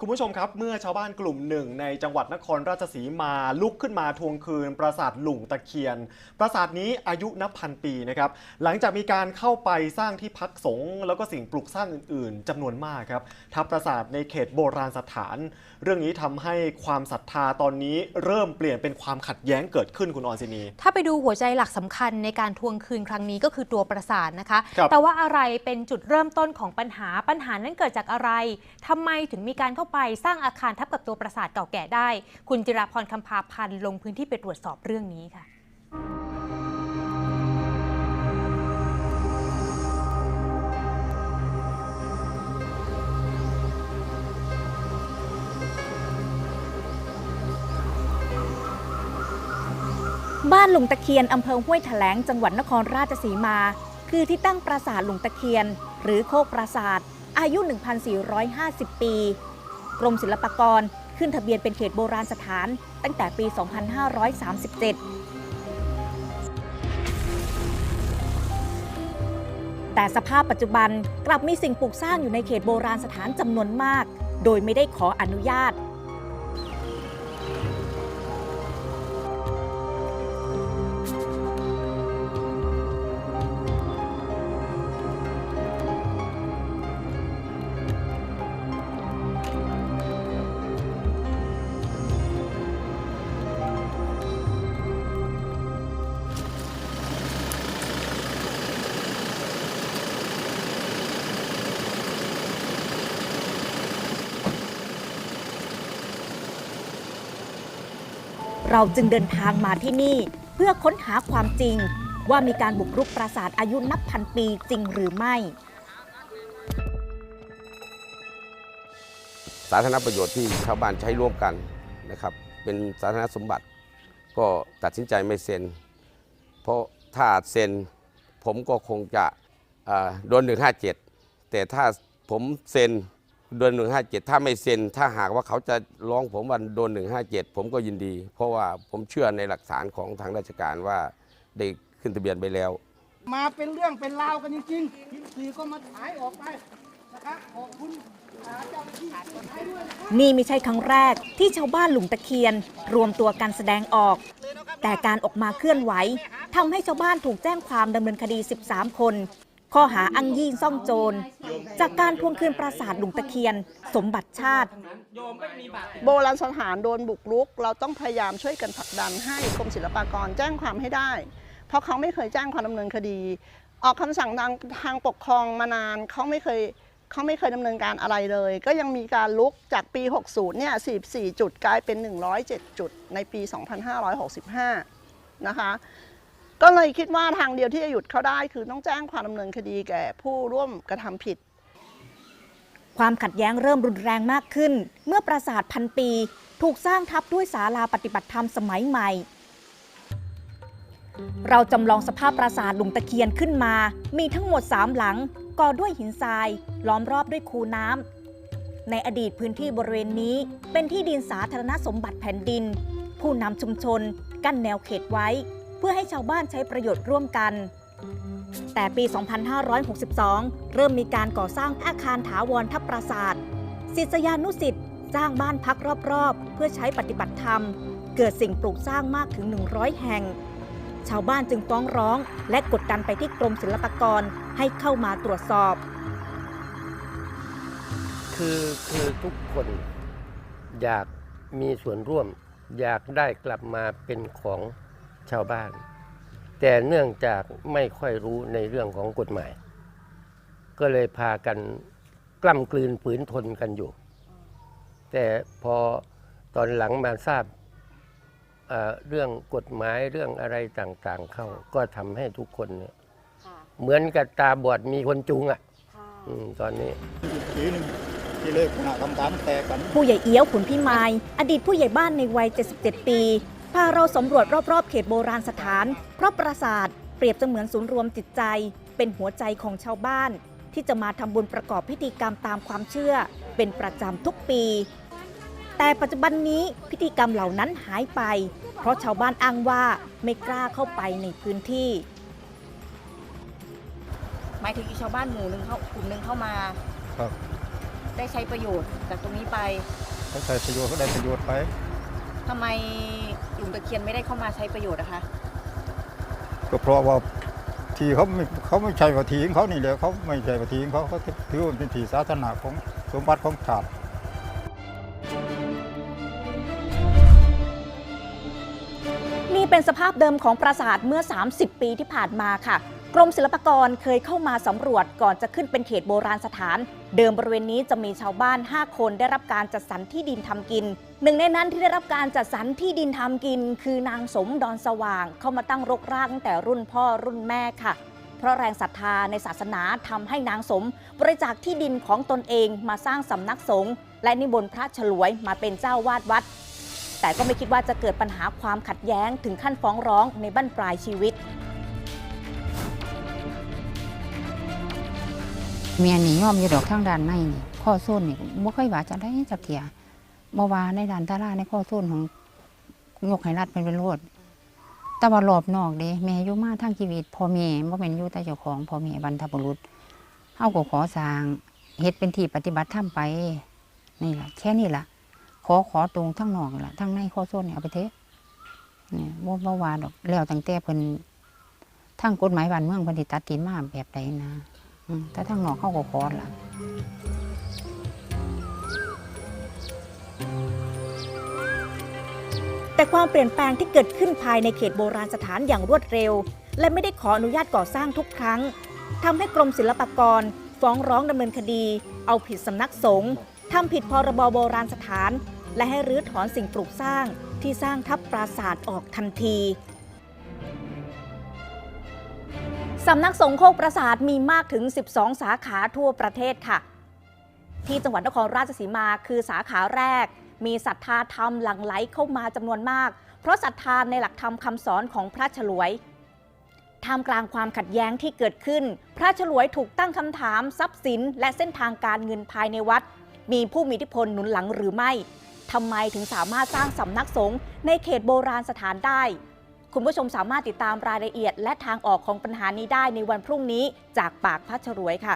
คุณผู้ชมครับ เมื่อชาวบ้านกลุ่มหนึ่งในจังหวัดนครราชสีมาลุกขึ้นมาทวงคืนปราสาทหลุงตะเคียน ปราสาทนี้อายุนับพันปีนะครับหลังจากมีการเข้าไปสร้างที่พักสงฆ์แล้วก็สิ่งปลูกสร้างอื่น ๆจำนวนมากครับทับปราสาทในเขตโบราณสถาน เรื่องนี้ทำให้ความศรัทธาตอนนี้เริ่มเปลี่ยนเป็นความขัดแย้งเกิดขึ้นคุณออนซินี ถ้าไปดูหัวใจหลักสำคัญในการทวงคืนครั้งนี้ก็คือตัวประสาทนะคะครับแต่ว่าอะไรเป็นจุดเริ่มต้นของปัญหาปัญหานั้นเกิดจากอะไรทำไมถึงมีการเข้าไปสร้างอาคารทับกับตัวประสาทเก่าแก่ได้ คุณจิราพรคำพาพันธ์ลงพื้นที่ไปตรวจสอบเรื่องนี้ค่ะบ้านหลวงตะเคียนอำเภอห้วยแถลงจังหวัดนครราชสีมา คือที่ตั้งปราสาทหลวงตะเคียน หรือโคกปราสาท อายุ 1,450 ปี กรมศิลปากรขึ้นทะเบียนเป็นเขตโบราณสถาน ตั้งแต่ปี 2537 แต่สภาพปัจจุบันกลับมีสิ่งปลูกสร้างอยู่ในเขตโบราณสถานจำนวนมาก โดยไม่ได้ขออนุญาต เราจึงเดินทางมาที่นี่ เพื่อค้นหาความจริง ว่ามีการบุกรุกปราสาทอายุนับพันปีจริงหรือไม่ สาธารณประโยชน์ที่ชาวบ้านใช้ร่วมกันนะครับ เป็นสาธารณสมบัติ ก็ตัดสินใจไม่เซ็น เพราะถ้าเซ็นผมก็คงจะอ่าโดน 157 แต่ถ้าผมเซ็น โดน 157 ถ้าไม่เซ็น ถ้าหากว่าเขาจะร้องผมวันโดน 157 ผมก็ยินดี เพราะว่าผมเชื่อในหลักฐานของทางราชการว่าได้ขึ้นทะเบียนไปแล้ว มาเป็นเรื่องเป็นราวกันจริงๆทีสี่ก็มาถ่ายออกไปนะครับขอบคุณอ่าเจ้าหน้าที่คนไทยด้วยนะครับ นี่ไม่ใช่ครั้งแรกที่ชาวบ้านหลุงตะเคียน รวมตัวกันแสดงออก แต่การออกมาเคลื่อนไหวทำให้ชาวบ้านถูกแจ้งความดำเนินคดี 13 คน ข้อหาอ้างยี่ซ่องโจร จากการทวงคืนปราสาทหลุงตะเคียน สมบัติชาติ โบราณสถานโดนบุกรุก เราต้องพยายามช่วยกันผลักดันให้กรมศิลปากรแจ้งความให้ได้ เพราะเขาไม่เคยแจ้งความดำเนินคดี ออกคำสั่งทางทางปกครองมานานเขาไม่เคยเขาไม่เคยดำเนินการอะไรเลย ก็ยังมีการลุกจากปี 60 เนี่ย 44 จุดกลายเป็น 107 จุดในปี 2565 นะคะ ก็เลยคิดว่าทางเดียวที่จะหยุดเขาได้คือต้องแจ้งความดำเนินคดีแก่ผู้ร่วมกระทำผิด ความขัดแย้งเริ่มรุนแรงมากขึ้น เมื่อปราสาทพันปี ถูกสร้างทับด้วยศาลาปฏิบัติธรรมสมัยใหม่ เราจำลองสภาพปราสาทหลุงตะเคียนขึ้นมา มีทั้งหมดสามหลังก่อด้วยหินทราย ล้อมรอบด้วยคูน้ำในอดีตพื้นที่บริเวณนี้ เป็นที่ดินสาธารณสมบัติแผ่นดิน ผู้นำชุมชน กั้นแนวเขตไว้ เพื่อให้ชาวบ้านใช้ประโยชน์ร่วมกัน แต่ปี 2562 เริ่มมีการก่อสร้างอาคารถาวรทับปราสาทศิษยานุสิษย์สร้างบ้านพักรอบๆ เพื่อใช้ปฏิบัติธรรม เกิดสิ่งปลูกสร้างมากถึง 100 แห่ง ชาวบ้านจึงฟ้องร้องและกดดันไปที่กรมศิลปากรให้เข้ามาตรวจสอบ คือคือทุกคนอยากมีส่วนร่วม อยากได้กลับมาเป็นของ ชาวบ้าน แต่เนื่องจากไม่ค่อยรู้ในเรื่องของกฎหมาย ก็เลยพากันกล้ำกลืนฝืนทนกันอยู่ แต่พอตอนหลังมาทราบเอ่อเรื่องกฎหมายเรื่องอะไรต่างๆ เข้าก็ทำให้ทุกคนเนี่ยเหมือนกับตาบอดมีคนจุงอะอืมตอนนี้ทีหนึงที่เลยคณะกรรมการแตกกันผู้ใหญ่เอี้ยวขุนพิมาย อดีตผู้ใหญ่บ้านในวัย 77 ปี พาเราสำรวจรอบๆ เขตโบราณสถาน เพราะปราสาท เปรียบเสมือนศูนย์รวมจิตใจ เป็นหัวใจของชาวบ้าน ที่จะมาทำบุญประกอบพิธีกรรมตามความเชื่อ เป็นประจำทุกปี แต่ปัจจุบันนี้พิธีกรรมเหล่านั้นหายไป เพราะชาวบ้านอ้างว่าไม่กล้าเข้าไปในพื้นที่ หมายถึงอีชาวบ้านหมู่หนึ่งเข้ากลุ่มหนึ่งเข้ามาครับได้ใช้ประโยชน์จากตรงนี้ไป เขาใช้ประโยชน์ก็ได้ประโยชน์ไปทำไม ลุงตะเคียนไม่ได้เข้ามาใช้ประโยชน์นะคะ ก็เพราะว่าที่เขาไม่เขาไม่ใช่ว่าทีของเขานี่แหลยเขาไม่ใช่ว่าทีของเขาเขาถือว่าเป็นที่สาธารณะของสมบัติของชาตินี่เป็นสภาพเดิมของปราสาทเมื่อ 30 ปีที่ผ่านมาค่ะ กรมศิลปากรเคยเข้ามาสำรวจก่อนจะขึ้นเป็นเขตโบราณสถาน เดิมบริเวณนี้จะมีชาวบ้าน 5 คนได้รับการจัดสรรที่ดินทำกิน หนึ่งในนั้นที่ได้รับการจัดสรรที่ดินทำกิน คือนางสมดอนสว่าง เข้ามาตั้งรกรากตั้งแต่รุ่นพ่อรุ่นแม่ค่ะ เพราะแรงศรัทธาในศาสนาทำให้นางสม บริจาคที่ดินของตนเองมาสร้างสำนักสงฆ์และนิมนต์พระฉลวยมาเป็นเจ้าวาดวัด แต่ก็ไม่คิดว่าจะเกิดปัญหาความขัดแย้งถึงขั้นฟ้องร้องในบั้นปลายชีวิต เมียนี่ยอมอยู่ดอกทางด้านในนี่ข้อโซนนี่บ่เคยว่าจะได้จักเทียบ่ว่าในด้านตาราในข้อโซนของยกให้รัฐเป็นเป็นโลดแต่ว่ารอบนอกเด้แม่อยู่มาทางชีวิตพ่อแม่บ่แม่นอยู่แต่เจ้าของพ่อแม่บรรพบุรุษเฮาก็ขอสร้างเฮ็ดเป็นที่ปฏิบัติธรรมไป นี่ล่ะแค่นี้ล่ะขอขอตรงทั้งนอกล่ะทั้งในข้อโซนเนี่ยเอาไปเถอะนี่บ่บ่ว่าดอกแล้วตั้งแต่เพิ่นทางกฎหมายบ้านเมืองเพิ่นสิตัดสินมาแบบใดนะ แต่ทางนอกเขาก็ขอละแต่ความเปลี่ยนแปลงที่เกิดขึ้นภายในเขตโบราณสถานอย่างรวดเร็ว และไม่ได้ขออนุญาตก่อสร้างทุกครั้งทำให้กรมศิลปากร ฟ้องร้องดำเนินคดี เอาผิดสำนักสงฆ์ทำผิดพรบโบราณสถาน และให้รื้อถอนสิ่งปลูกสร้างที่สร้างทับปราสาทออกทันที สำนักสงฆ์โคกปราสาทมีมากถึง 12 สาขาทั่วประเทศค่ะ ที่จังหวัดนครราชสีมาคือสาขาแรก มีศรัทธาธรรมหลั่งไหลเข้ามาจำนวนมาก เพราะศรัทธาในหลักธรรมคำสอนของพระฉลวยท่ามกลางความขัดแย้งที่เกิดขึ้น พระฉลวยถูกตั้งคำถามทรัพย์สิน และเส้นทางการเงินภายในวัด มีผู้มีอิทธิพลหนุนหลังหรือไม่ทำไมถึงสามารถสร้างสำนักสงฆ์ในเขตโบราณสถานได้ คุณผู้ชมสามารถติดตามรายละเอียด และทางออกของปัญหานี้ได้ในวันพรุ่งนี้จากปากพระฉลวยค่ะ